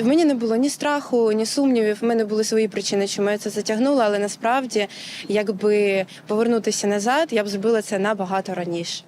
В мені не було ні страху, ні сумнівів. В мене були свої причини, чому я це затягнула, але насправді, якби повернутися назад, я б зробила це набагато раніше.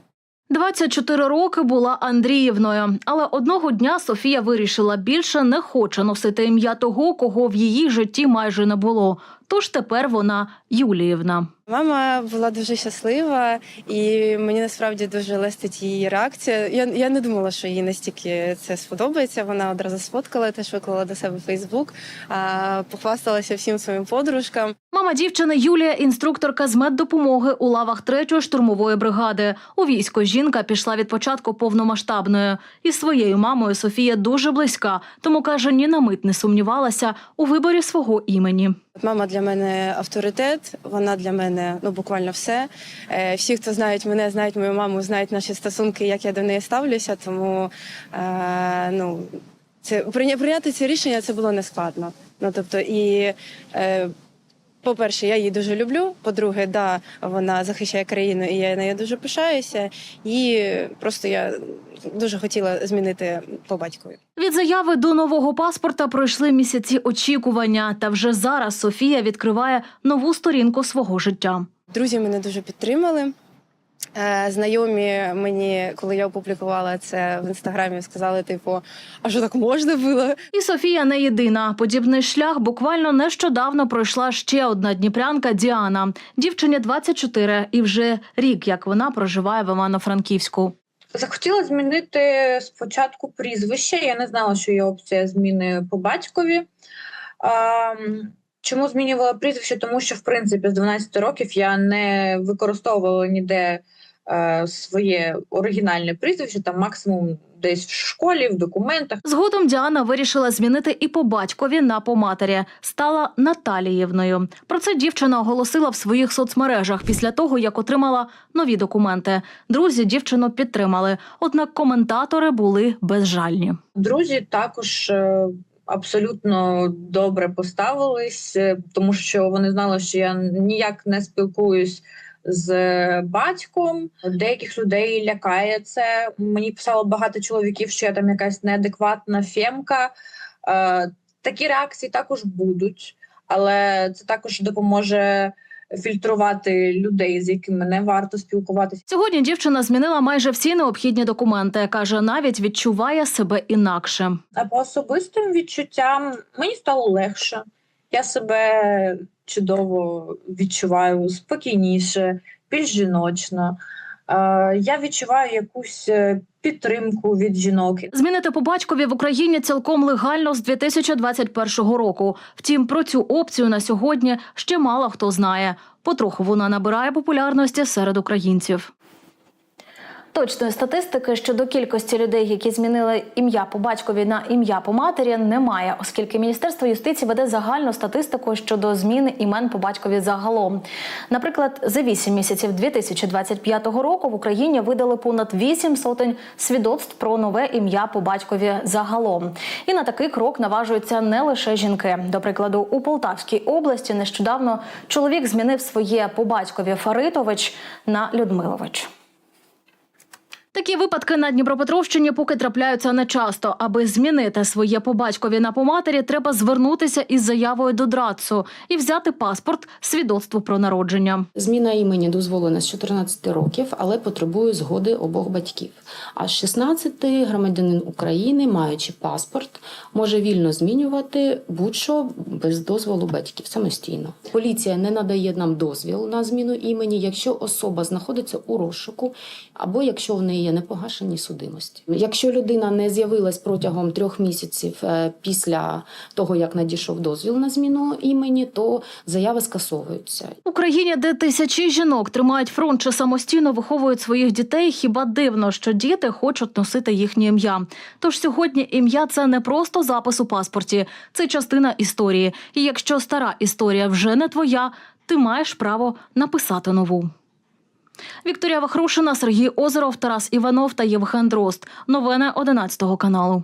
24 роки була Андріївною, але одного дня Софія вирішила більше не хоче носити ім'я того, кого в її житті майже не було. Тож тепер вона Юліївна. Мама була дуже щаслива, і мені насправді дуже лестить її реакція. Я, я не думала, що їй настільки це сподобається. Вона одразу сфоткала, теж виклала до себе в Фейсбук, а, похвасталася всім своїм подружкам. Мама дівчини Юлія, інструкторка з меддопомоги у лавах 3-ї штурмової бригади. У військо жінка пішла від початку повномасштабної. Із своєю мамою Софія дуже близька, тому каже, ні на мить не сумнівалася у виборі свого імені. Мама для мене авторитет, вона для мене ну буквально все. Е, Всі, хто знають мене, знають мою маму, знають наші стосунки, як я до неї ставлюся. Тому е, ну це прийняти це рішення це було нескладно. Ну тобто, і е, по-перше, я її дуже люблю. По-друге, да, вона захищає країну, і я нею дуже пишаюся. І просто я дуже хотіла змінити по батькові. Від заяви до нового паспорта пройшли місяці очікування, та вже зараз Софія відкриває нову сторінку свого життя. Друзі мене дуже підтримали. Е, Знайомі мені, коли я опублікувала це в інстаграмі, сказали: типу, а що так можна було? І Софія не єдина. Подібний шлях буквально нещодавно пройшла ще одна дніпрянка Діана. Дівчині 24 і вже рік, як вона проживає в Івано-Франківську. Захотіла змінити спочатку прізвище. Я не знала, що є опція зміни по батькові. Чому змінювала прізвище? Тому що, в принципі, з 12 років я не використовувала ніде е, своє оригінальне прізвище, там максимум десь в школі, в документах. Згодом Діана вирішила змінити і по батькові на по матері. Стала Наталіївною. Про це дівчина оголосила в своїх соцмережах після того, як отримала нові документи. Друзі дівчину підтримали, однак коментатори були безжальні. Друзі також е, абсолютно добре поставились, е, тому що вони знали, що я ніяк не спілкуюсь з батьком. Деяких людей лякає це. Мені писало багато чоловіків, що я там якась неадекватна фемка. Е, Такі реакції також будуть, але це також допоможе фільтрувати людей, з якими не варто спілкуватися. Сьогодні дівчина змінила майже всі необхідні документи. каже, навіть відчуває себе інакше. А по особистим відчуттям мені стало легше. Я себе чудово відчуваю спокійніше, більш жіночно. Е, я відчуваю якусь е, підтримку від жінок. Змінити по батькові в Україні цілком легально з 2021 року. Втім, про цю опцію на сьогодні ще мало хто знає. Потроху вона набирає популярності серед українців. Точної статистики щодо кількості людей, які змінили ім'я по батькові на ім'я по матері, немає, оскільки Міністерство юстиції веде загальну статистику щодо зміни імен по батькові загалом. Наприклад, за 8 місяців 2025 року в Україні видали понад 8 сотень свідоцтв про нове ім'я по батькові загалом. І на такий крок наважуються не лише жінки. До прикладу, у Полтавській області нещодавно чоловік змінив своє по батькові Фаритович на Людмилович. Такі випадки на Дніпропетровщині поки трапляються нечасто. Аби змінити своє по батькові на по матері, треба звернутися із заявою до ДРАЦу і взяти паспорт свідоцтво про народження. Зміна імені дозволена з 14 років, але потребує згоди обох батьків. А з 16 громадянин України, маючи паспорт, може вільно змінювати будь-що без дозволу батьків самостійно. Поліція не надає нам дозвіл на зміну імені, якщо особа знаходиться у розшуку або якщо в неї є непогашені судимості. Якщо людина не з'явилась протягом трьох місяців е, після того, як надійшов дозвіл на зміну імені, то заяви скасовуються. Україні, де тисячі жінок тримають фронт чи самостійно виховують своїх дітей, хіба дивно, що діти хочуть носити їхнє ім'я. Тож сьогодні ім'я це не просто запис у паспорті, це частина історії. І якщо стара історія вже не твоя, ти маєш право написати нову. Вікторія Вахрушина, Сергій Озеров, Тарас Іванов та Євген Дрозд. Новини 11 каналу.